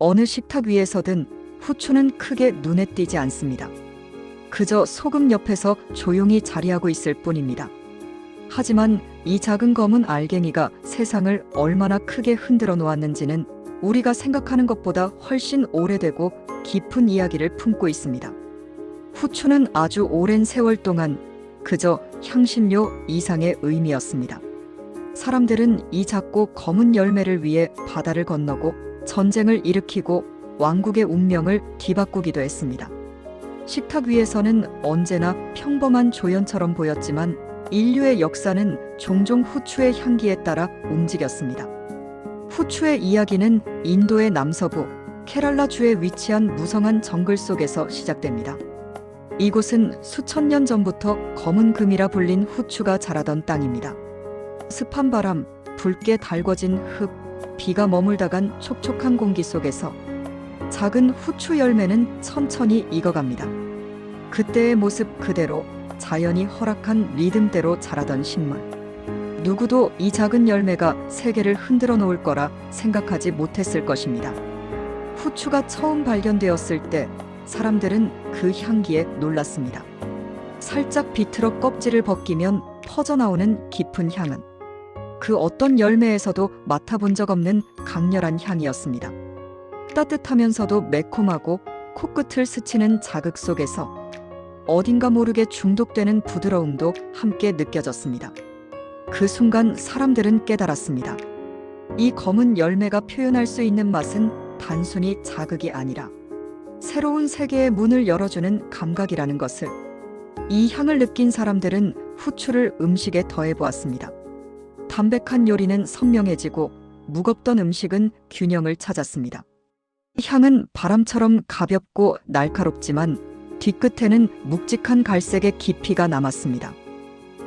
어느 식탁 위에서든 후추는 크게 눈에 띄지 않습니다. 그저 소금 옆에서 조용히 자리하고 있을 뿐입니다. 하지만 이 작은 검은 알갱이가 세상을 얼마나 크게 흔들어 놓았는지는 우리가 생각하는 것보다 훨씬 오래되고 깊은 이야기를 품고 있습니다. 후추는 아주 오랜 세월 동안 그저 향신료 이상의 의미였습니다. 사람들은 이 작고 검은 열매를 위해 바다를 건너고 전쟁을 일으키고 왕국의 운명을 뒤바꾸기도 했습니다. 식탁 위에서는 언제나 평범한 조연처럼 보였지만 인류의 역사는 종종 후추의 향기에 따라 움직였습니다. 후추의 이야기는 인도의 남서부 케랄라주에 위치한 무성한 정글 속에서 시작됩니다. 이곳은 수천 년 전부터 검은 금이라 불린 후추가 자라던 땅입니다. 습한 바람, 붉게 달궈진 흙, 비가 머물다간 촉촉한 공기 속에서 작은 후추 열매는 천천히 익어갑니다. 그때의 모습 그대로 자연이 허락한 리듬대로 자라던 식물. 누구도 이 작은 열매가 세계를 흔들어 놓을 거라 생각하지 못했을 것입니다. 후추가 처음 발견되었을 때 사람들은 그 향기에 놀랐습니다. 살짝 비틀어 껍질을 벗기면 퍼져나오는 깊은 향은 그 어떤 열매에서도 맡아본 적 없는 강렬한 향이었습니다. 따뜻하면서도 매콤하고 코끝을 스치는 자극 속에서 어딘가 모르게 중독되는 부드러움도 함께 느껴졌습니다. 그 순간 사람들은 깨달았습니다. 이 검은 열매가 표현할 수 있는 맛은 단순히 자극이 아니라 새로운 세계의 문을 열어주는 감각이라는 것을 이 향을 느낀 사람들은 후추를 음식에 더해보았습니다. 담백한 요리는 선명해지고 무겁던 음식은 균형을 찾았습니다. 향은 바람처럼 가볍고 날카롭지만 뒤끝에는 묵직한 갈색의 깊이가 남았습니다.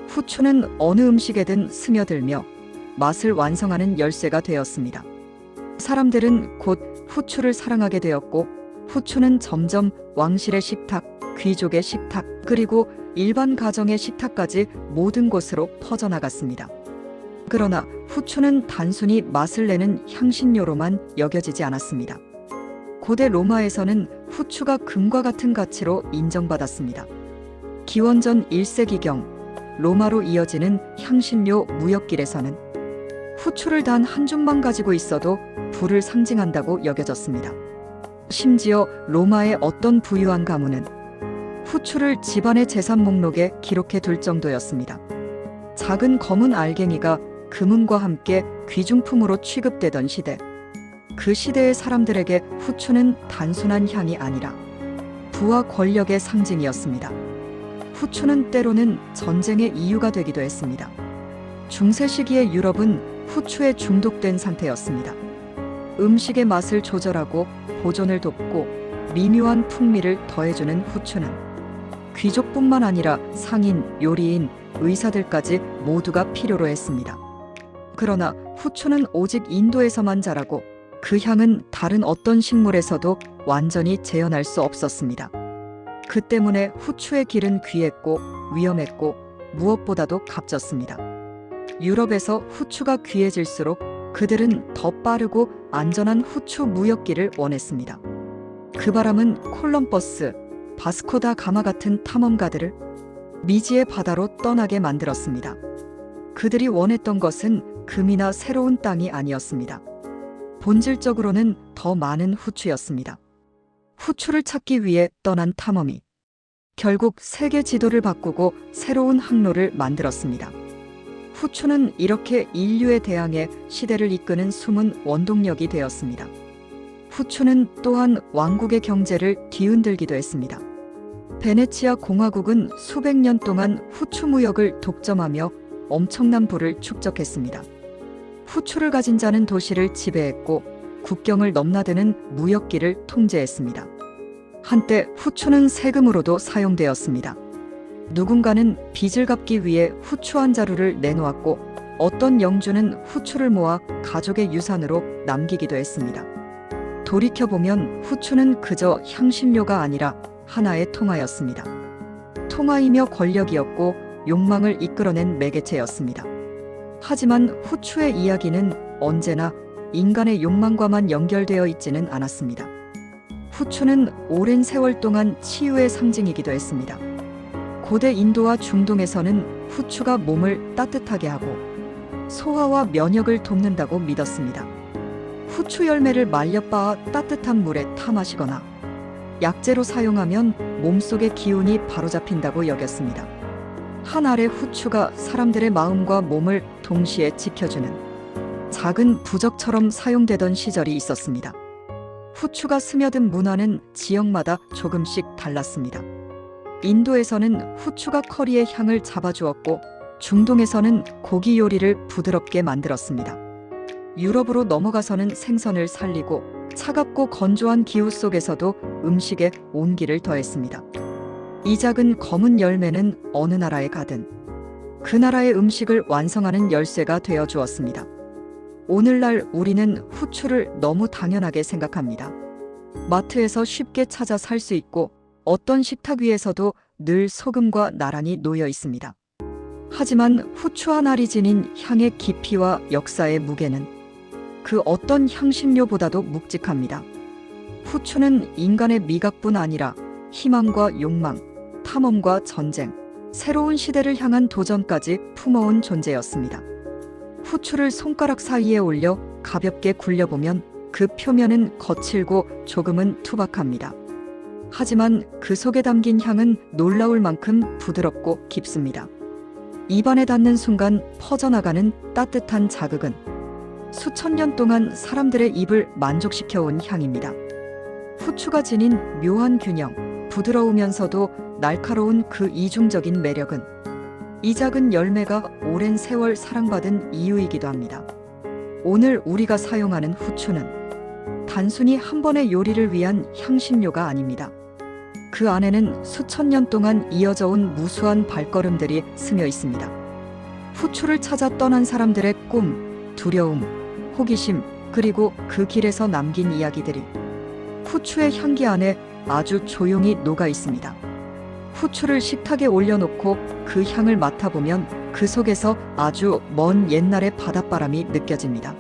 후추는 어느 음식에든 스며들며 맛을 완성하는 열쇠가 되었습니다. 사람들은 곧 후추를 사랑하게 되었고 후추는 점점 왕실의 식탁, 귀족의 식탁, 그리고 일반 가정의 식탁까지 모든 곳으로 퍼져나갔습니다. 그러나 후추는 단순히 맛을 내는 향신료로만 여겨지지 않았습니다. 고대 로마에서는 후추가 금과 같은 가치로 인정받았습니다. 기원전 1세기경 로마로 이어지는 향신료 무역길에서는 후추를 단 한 줌만 가지고 있어도 부를 상징한다고 여겨졌습니다. 심지어 로마의 어떤 부유한 가문은 후추를 집안의 재산 목록에 기록해 둘 정도였습니다. 작은 검은 알갱이가 금은과 함께 귀중품으로 취급되던 시대. 그 시대의 사람들에게 후추는 단순한 향이 아니라 부와 권력의 상징이었습니다. 후추는 때로는 전쟁의 이유가 되기도 했습니다. 중세 시기의 유럽은 후추에 중독된 상태였습니다. 음식의 맛을 조절하고 보존을 돕고 미묘한 풍미를 더해주는 후추는 귀족뿐만 아니라 상인, 요리인, 의사들까지 모두가 필요로 했습니다. 그러나 후추는 오직 인도에서만 자라고 그 향은 다른 어떤 식물에서도 완전히 재현할 수 없었습니다. 그 때문에 후추의 길은 귀했고 위험했고 무엇보다도 값졌습니다. 유럽에서 후추가 귀해질수록 그들은 더 빠르고 안전한 후추 무역기를 원했습니다. 그 바람은 콜럼버스, 바스코다 가마 같은 탐험가들을 미지의 바다로 떠나게 만들었습니다. 그들이 원했던 것은 금이나 새로운 땅이 아니었습니다. 본질적으로는 더 많은 후추였습니다. 후추를 찾기 위해 떠난 탐험이 결국 세계 지도를 바꾸고 새로운 항로를 만들었습니다. 후추는 이렇게 인류에 대항해 시대를 이끄는 숨은 원동력이 되었습니다. 후추는 또한 왕국의 경제를 뒤흔들기도 했습니다. 베네치아 공화국은 수백 년 동안 후추 무역을 독점하며 엄청난 부를 축적했습니다. 후추를 가진 자는 도시를 지배했고 국경을 넘나드는 무역기를 통제했습니다. 한때 후추는 세금으로도 사용되었습니다. 누군가는 빚을 갚기 위해 후추 한 자루를 내놓았고 어떤 영주는 후추를 모아 가족의 유산으로 남기기도 했습니다. 돌이켜보면 후추는 그저 향신료가 아니라 하나의 통화였습니다. 통화이며 권력이었고 욕망을 이끌어낸 매개체였습니다. 하지만 후추의 이야기는 언제나 인간의 욕망과만 연결되어 있지는 않았습니다. 후추는 오랜 세월 동안 치유의 상징이기도 했습니다. 고대 인도와 중동에서는 후추가 몸을 따뜻하게 하고 소화와 면역을 돕는다고 믿었습니다. 후추 열매를 말려 빻아 따뜻한 물에 타 마시거나 약재로 사용하면 몸속의 기운이 바로잡힌다고 여겼습니다. 한 알의 후추가 사람들의 마음과 몸을 동시에 지켜주는 작은 부적처럼 사용되던 시절이 있었습니다. 후추가 스며든 문화는 지역마다 조금씩 달랐습니다. 인도에서는 후추가 커리의 향을 잡아주었고 중동에서는 고기 요리를 부드럽게 만들었습니다. 유럽으로 넘어가서는 생선을 살리고 차갑고 건조한 기후 속에서도 음식에 온기를 더했습니다. 이 작은 검은 열매는 어느 나라에 가든 그 나라의 음식을 완성하는 열쇠가 되어 주었습니다. 오늘날 우리는 후추를 너무 당연하게 생각합니다. 마트에서 쉽게 찾아 살 수 있고 어떤 식탁 위에서도 늘 소금과 나란히 놓여 있습니다. 하지만 후추 한 알이 지닌 향의 깊이와 역사의 무게는 그 어떤 향신료보다도 묵직합니다. 후추는 인간의 미각뿐 아니라 희망과 욕망, 탐험과 전쟁, 새로운 시대를 향한 도전까지 품어온 존재였습니다. 후추를 손가락 사이에 올려 가볍게 굴려보면 그 표면은 거칠고 조금은 투박합니다. 하지만 그 속에 담긴 향은 놀라울 만큼 부드럽고 깊습니다. 입안에 닿는 순간 퍼져나가는 따뜻한 자극은 수천 년 동안 사람들의 입을 만족시켜온 향입니다. 후추가 지닌 묘한 균형, 부드러우면서도 날카로운 그 이중적인 매력은 이 작은 열매가 오랜 세월 사랑받은 이유이기도 합니다. 오늘 우리가 사용하는 후추는 단순히 한 번의 요리를 위한 향신료가 아닙니다. 그 안에는 수천 년 동안 이어져 온 무수한 발걸음들이 스며 있습니다. 후추를 찾아 떠난 사람들의 꿈, 두려움, 호기심, 그리고 그 길에서 남긴 이야기들이 후추의 향기 안에 아주 조용히 녹아 있습니다. 후추를 식탁에 올려놓고 그 향을 맡아보면 그 속에서 아주 먼 옛날의 바닷바람이 느껴집니다.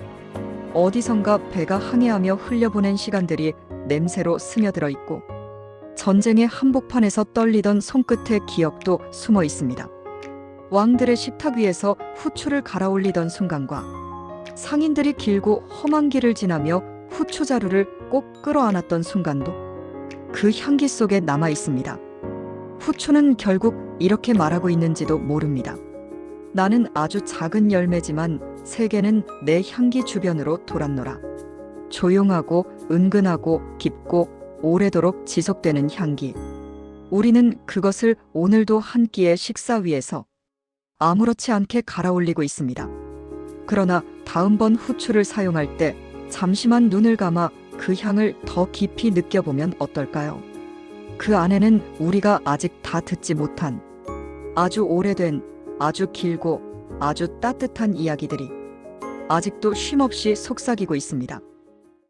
어디선가 배가 항해하며 흘려보낸 시간들이 냄새로 스며들어 있고 전쟁의 한복판에서 떨리던 손끝의 기억도 숨어 있습니다. 왕들의 식탁 위에서 후추를 갈아올리던 순간과 상인들이 길고 험한 길을 지나며 후추 자루를 꼭 끌어안았던 순간도 그 향기 속에 남아 있습니다. 후추는 결국 이렇게 말하고 있는지도 모릅니다. 나는 아주 작은 열매지만 세계는 내 향기 주변으로 돌았노라. 조용하고 은근하고 깊고 오래도록 지속되는 향기. 우리는 그것을 오늘도 한 끼의 식사 위에서 아무렇지 않게 갈아올리고 있습니다. 그러나 다음번 후추를 사용할 때 잠시만 눈을 감아 그 향을 더 깊이 느껴보면 어떨까요? 그 안에는 우리가 아직 다 듣지 못한 아주 오래된, 아주 길고 아주 따뜻한 이야기들이 아직도 쉼없이 속삭이고 있습니다.